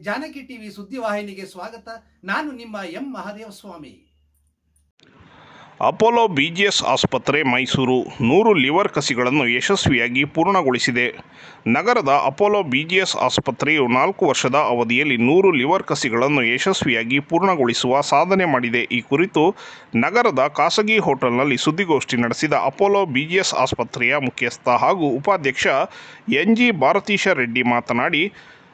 Janaki TV ಸುದ್ದಿವಾಹಿನಿಗೆ ಸ್ವಾಗತ. ನಾನು ನಿಮ್ಮ M Mahadeva Swamy. Apollo BGS ಆಸ್ಪತ್ರೆ ಮೈಸೂರು ನೂರು ಲಿವರ್ ಕಸಿಗಳನ್ನು ಯಶಸ್ವಿಯಾಗಿ ಪೂರ್ಣಗೊಳಿಸಿದೆ. ನಗರದ ಅಪೋಲೋ ಬಿಜಿಎಸ್ ಆಸ್ಪತ್ರೆಯು ನಾಲ್ಕು ವರ್ಷದ ಅವಧಿಯಲ್ಲಿ ನೂರು ಲಿವರ್ ಕಸಿಗಳನ್ನು ಯಶಸ್ವಿಯಾಗಿ ಪೂರ್ಣಗೊಳಿಸುವ ಸಾಧನೆ ಮಾಡಿದೆ. ಈ ಕುರಿತು ನಗರದ ಖಾಸಗಿ ಹೋಟೆಲ್ನಲ್ಲಿ ಸುದ್ದಿಗೋಷ್ಠಿ ನಡೆಸಿದ ಅಪೋಲೋ ಬಿಜಿಎಸ್ ಆಸ್ಪತ್ರೆಯ ಮುಖ್ಯಸ್ಥ ಹಾಗೂ ಉಪಾಧ್ಯಕ್ಷ ಎನ್ ಜಿ ಭಾರತೀಶ ರೆಡ್ಡಿ ಮಾತನಾಡಿ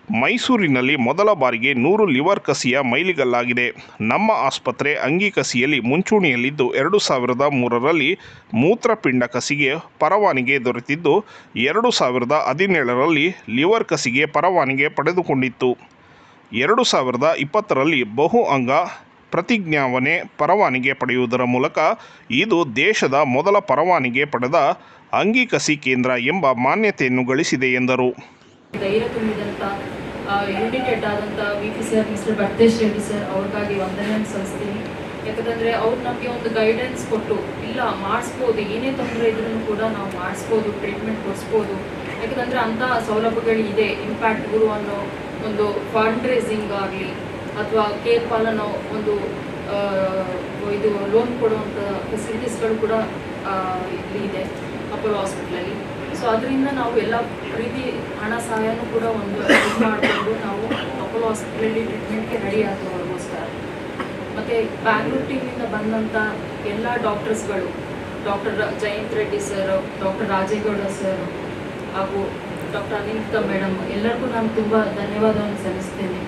ಮೈಸೂರಿನಲ್ಲಿ ಮೊದಲ ಬಾರಿಗೆ ನೂರು ಲಿವರ್ ಕಸಿಯ ಮೈಲಿಗಲ್ಲಾಗಿದೆ. ನಮ್ಮ ಆಸ್ಪತ್ರೆ ಅಂಗಿ ಕಸಿಯಲ್ಲಿ ಮುಂಚೂಣಿಯಲ್ಲಿದ್ದು ಎರಡು ಸಾವಿರದ ಮೂರರಲ್ಲಿ ಮೂತ್ರಪಿಂಡ ಕಸಿಗೆ ಪರವಾನಿಗೆ ದೊರೆತಿದ್ದು, ಎರಡು ಸಾವಿರದ ಹದಿನೇಳರಲ್ಲಿ ಲಿವರ್ ಕಸಿಗೆ ಪರವಾನಿಗೆ ಪಡೆದುಕೊಂಡಿತ್ತು. ಎರಡು ಸಾವಿರದ ಇಪ್ಪತ್ತರಲ್ಲಿ ಬಹು ಅಂಗ ಪ್ರತಿಜ್ಞಾವನೆ ಪರವಾನಿಗೆ ಪಡೆಯುವುದರ ಮೂಲಕ ಇದು ದೇಶದ ಮೊದಲ ಪರವಾನಿಗೆ ಪಡೆದ ಅಂಗಿ ಕಸಿ ಕೇಂದ್ರ ಎಂಬ ಮಾನ್ಯತೆಯನ್ನು ಗಳಿಸಿದೆ ಎಂದರು. ಧೈರ್ಯ ತುಂಬಿದಂಥ ಯುನಿಟೆಡ್ ಆದಂಥ V P sir mister Bhaktesh Reddy sir ಅವ್ರಿಗಾಗಿ ವಂದನೆ ಸಲ್ಲಿಸ್ತೀನಿ. ಯಾಕಂತಂದರೆ ಅವ್ರು ನಮಗೆ ಒಂದು ಗೈಡೆನ್ಸ್ ಕೊಟ್ಟು, ಇಲ್ಲ, ಮಾಡಿಸ್ಬೋದು, ಏನೇ ತೊಂದರೆ ಇದ್ರೂ ಕೂಡ ನಾವು ಮಾಡಿಸ್ಬೋದು ಟ್ರೀಟ್ಮೆಂಟ್ ಕೊಡಿಸ್ಬೋದು. ಯಾಕಂತಂದರೆ ಅಂಥ ಸೌಲಭ್ಯಗಳಿದೆ ಇಂಪ್ಯಾಕ್ಟ್ ಗುರು ಅನ್ನೋ ಒಂದು ಫಂಡ್ ರೇಸಿಂಗ್ ಆಗಲಿ, ಅಥವಾ ಕೇರ್ ಪಾಲ್ ಅನ್ನೋ ಒಂದು ಇದು ಲೋನ್ ಕೊಡುವಂಥ ಫೆಸಿಲಿಟೀಸ್ಗಳು ಕೂಡ ಇಲ್ಲಿ ಇದೆ ಅಪೋಲೋ ಹಾಸ್ಪಿಟ್ಲಲ್ಲಿ ಸೊ ಅದರಿಂದ ನಾವು ಎಲ್ಲ ರೀತಿ ಹಣ ಸಹಾಯನೂ ಕೂಡ ಒಂದು ಮಾಡಿಕೊಂಡು ನಾವು ಅಪೋಲೋ ಹಾಸ್ಪಿಟಲಲ್ಲಿ ಟ್ರೀಟ್ಮೆಂಟ್ಗೆ ರೆಡಿ ಆಗೋಸ್ಕರ ಮತ್ತು ಬ್ಯಾಂಗ್ಳೂರ್ ಟೀಮಿಂದ ಬಂದಂಥ ಎಲ್ಲ ಡಾಕ್ಟರ್ಸ್ಗಳು doctor Jayanth Reddy sir doctor Rajegowda sir ಹಾಗೂ ಡಾಕ್ಟರ್ ಅನಿತಾ ಮೇಡಮ್ ಎಲ್ಲರಿಗೂ ನಾನು ತುಂಬ ಧನ್ಯವಾದವನ್ನು ಸಲ್ಲಿಸ್ತೇನೆ.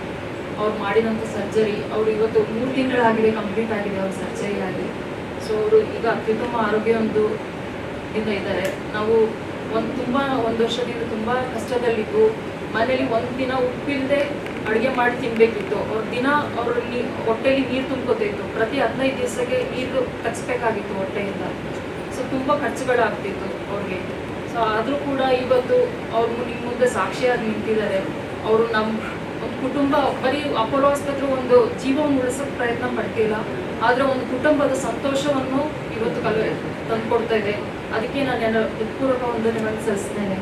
ಅವ್ರು ಮಾಡಿದಂಥ ಸರ್ಜರಿ ಅವರು ಇವತ್ತು ಮೂರು ತಿಂಗಳಾಗಿದೆ ಕಂಪ್ಲೀಟ್ ಆಗಿದೆ ಅವ್ರ ಸರ್ಜರಿ ಆಗಿ. ಸೊ ಅವರು ಈಗ ಅತ್ಯುತ್ತಮ ಆರೋಗ್ಯ ಒಂದು ಇಂದ ಇದ್ದಾರೆ. ನಾವು ಒಂದು ತುಂಬ ಒಂದು ವರ್ಷದಿಂದ ತುಂಬ ಕಷ್ಟದಲ್ಲಿದ್ದು, ಮನೇಲಿ ಒಂದು ದಿನ ಉಪ್ಪಿಲ್ಲದೆ ಅಡುಗೆ ಮಾಡಿ ತಿನ್ನಬೇಕಿತ್ತು ಅವ್ರ ದಿನ ಅವರಲ್ಲಿ ಹೊಟ್ಟೆಲಿ ನೀರು ತುಂಬ್ಕೋತಿತ್ತು. ಪ್ರತಿ ಹದಿನೈದು ದಿವಸಕ್ಕೆ ನೀರು ತಗ್ಸ್ಬೇಕಾಗಿತ್ತು ಹೊಟ್ಟೆಯಿಂದ. ಸೊ ತುಂಬ ಖರ್ಚುಗಳಾಗ್ತಿತ್ತು ಅವ್ರಿಗೆ. ಸೊ ಆದರೂ ಕೂಡ ಇವತ್ತು ಅವ್ರು ನಿಮ್ಮ ಮುಂದೆ ಸಾಕ್ಷಿಯಾಗಿ ನಿಂತಿದ್ದಾರೆ. ಅವರು ನಮ್ಮ ಒಂದು ಕುಟುಂಬ, ಬರೀ ಅಪೋಲೋ ಆಸ್ಪತ್ರೆ ಒಂದು ಜೀವವನ್ನು ಉಳಿಸೋಕೆ ಪ್ರಯತ್ನ ಪಡ್ತಿಲ್ಲ. ಆದರೆ ಒಂದು ಕುಟುಂಬದ ಸಂತೋಷವನ್ನು ಇವತ್ತು ಕಲ ತಂದುಕೊಡ್ತಾ ಇದೆ. ಅದಕ್ಕೆ ನಾನು ಎಲ್ಲ ಹೃತ್ಪೂರ್ವಕ ನಿಮಗೆ ಸಲ್ಲಿಸ್ತೇನೆ.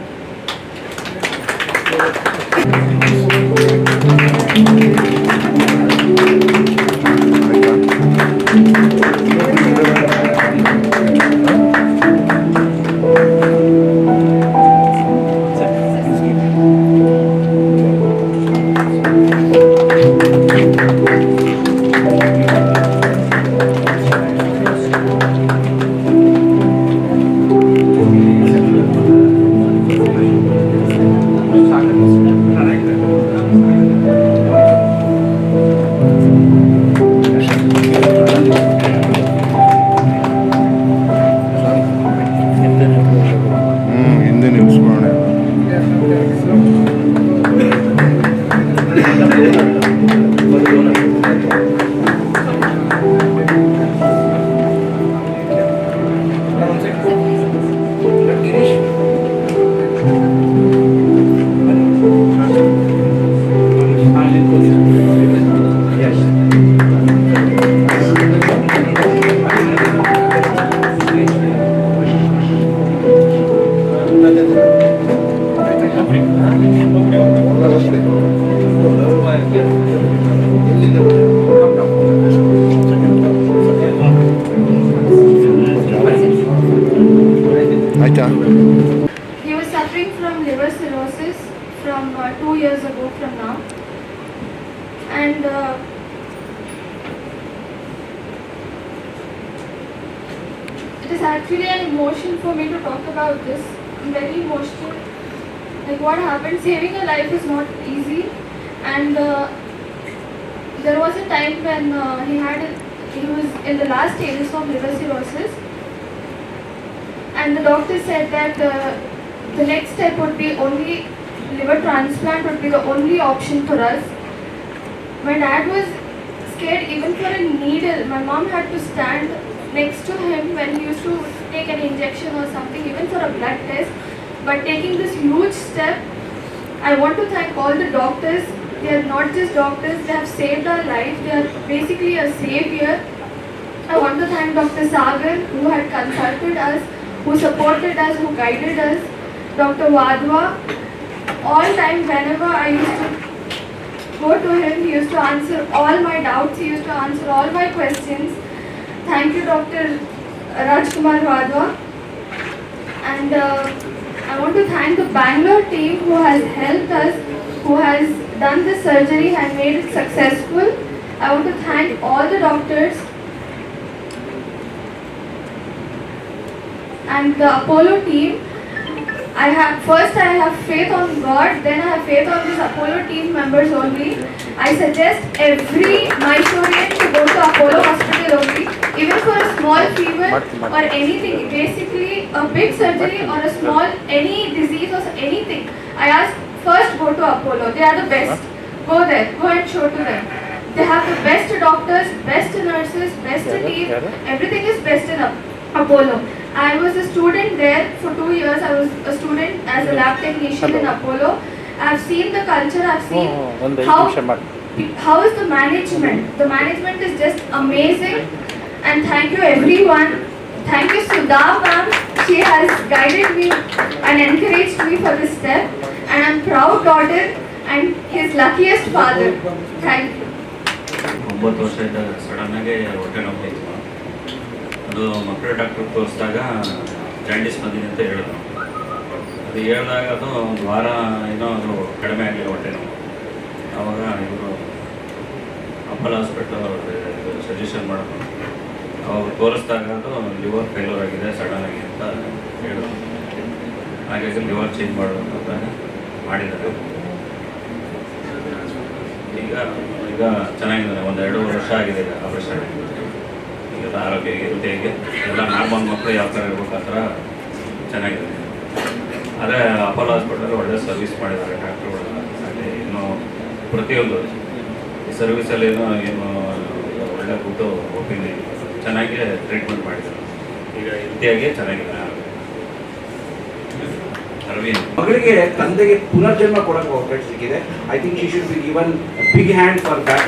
He was suffering from liver cirrhosis from uh, two years ago from now. And uh, it is actually an emotion for me to talk about this. I'm very emotional. Like what happened, saving a life is not easy. And uh, time when uh, he had, he was in the last stages of liver cirrhosis and the doctor said that uh, the next step would be only liver transplant would be the only option for us. My dad was scared even for a needle. My mom had to stand next to him when he used to take an injection or something, even for a blood test. But taking this huge step, I want to thank all the doctors. They are not just doctors, they have saved our life. They are basically a savior. I want to thank Dr. Sagar who had consulted us, who supported us, who guided us. Dr. Wadhwa. All time whenever I used to go to him. He used to answer all my doubts. He used to answer all my questions. Thank you, Dr. Rajkumar Vadwa. And uh, I want to thank the Bangalore team who has helped us, who has done the surgery and made it successful. I want to thank all the doctors and the Apollo team. I have first I have faith on God, then I have faith on these Apollo team members only. I suggest every Mysorean to go to Apollo hospital only, even for a small fever or anything. Basically, a big surgery or a small any disease or anything. I ask First, go to Apollo. They are the best. Go there. Go and show to them. They have the best doctors, best nurses, best team. Everything is best in Apollo. I was a student there for two years. I was a student as a lab technician in Apollo. I've seen the culture. I've seen how how is the management. The management is just amazing. And thank you everyone. Thank you Sudha ma'am. She has guided me and encouraged me for this step. And I'm proud daughter and his luckiest father. Thank you. ಒಂಬತ್ತು ವರ್ಷ ಇದ್ದಾಗ ಸಡನ್ನಾಗಿ ಹೊಟ್ಟೆ ನೋವು ಇತ್ತು ಅದು ಮಕ್ಕಳ doctor ತೋರಿಸಿದಾಗ ಜಾಂಡಿಸ್ ಬಂದಿದೆ ಅಂತ ಹೇಳಿದ್ರು. ಅದು ಹೇಳಿದಾಗ ಅದು ಒಂದು ವಾರ ಏನೋ ಅದು ಕಡಿಮೆ ಆಗಲಿಲ್ಲ ಹೊಟ್ಟೆ ನೋವು. ಆವಾಗ ಇವರು ಅಪ್ಪಲ್ ಹಾಸ್ಪಿಟ್ಲ್ ಸಜೆಷನ್ ಮಾಡಿದ್ರು. ಅವಾಗ ತೋರಿಸಿದಾಗ ಅದು ಲಿವರ್ ಫೇಲ್ಯೂರ್ ಆಗಿದೆ ಸಡನ್ ಆಗಿ ಅಂತ ಹೇಳಿದ್ರು. ಹಾಗಾಗಿ ಲಿವರ್ ಚೇಂಜ್ ಮಾಡಬೇಕು ಅಂತ ಮಾಡಿದ್ದಾರೆ. ಈಗ ಈಗ ಚೆನ್ನಾಗಿದ್ದಾರೆ. ಒಂದು ಎರಡು ವರ್ಷ ಆಗಿದೆ ಈಗ ಆಪರೇಷನ್ ಈಗ ಆರೋಗ್ಯ ಇರುತ್ತೆ ಹೇಗೆ? ಎಲ್ಲ ನಾರ್ಮಲ್ ಮಕ್ಕಳು ಯಾವ ಥರ ಇರಬೇಕು ಆ ಥರ ಚೆನ್ನಾಗಿದೆ. ಆದರೆ ಅಪೋಲೋ ಹಾಸ್ಪಿಟಲ್ ಒಳ್ಳೆ ಸರ್ವಿಸ್ ಮಾಡಿದ್ದಾರೆ. ಡಾಕ್ಟ್ರುಗಳು ಅಲ್ಲಿ ಇನ್ನು ಪ್ರತಿಯೊಂದು ಈ ಸರ್ವಿಸಲ್ಲಿ ಏನೋ, ಏನು ಒಳ್ಳೆ ಗುಡ್ಡು ಒಪಿನಿಯನ್ ಚೆನ್ನಾಗಿ ಟ್ರೀಟ್ಮೆಂಟ್ ಮಾಡಿದ್ದಾರೆ. ಈಗ ಹೆಲ್ತಿಯಾಗಿ ಚೆನ್ನಾಗಿದೆ. ಮಗಳಿಗೆ ತಂದೆಗೆ ಪುನರ್ಜನ್ಮ ಕೊಡಕ್ಕೆ ಅವಕಾಶ ಸಿಕ್ಕಿದೆ. I think she should be given big hand for that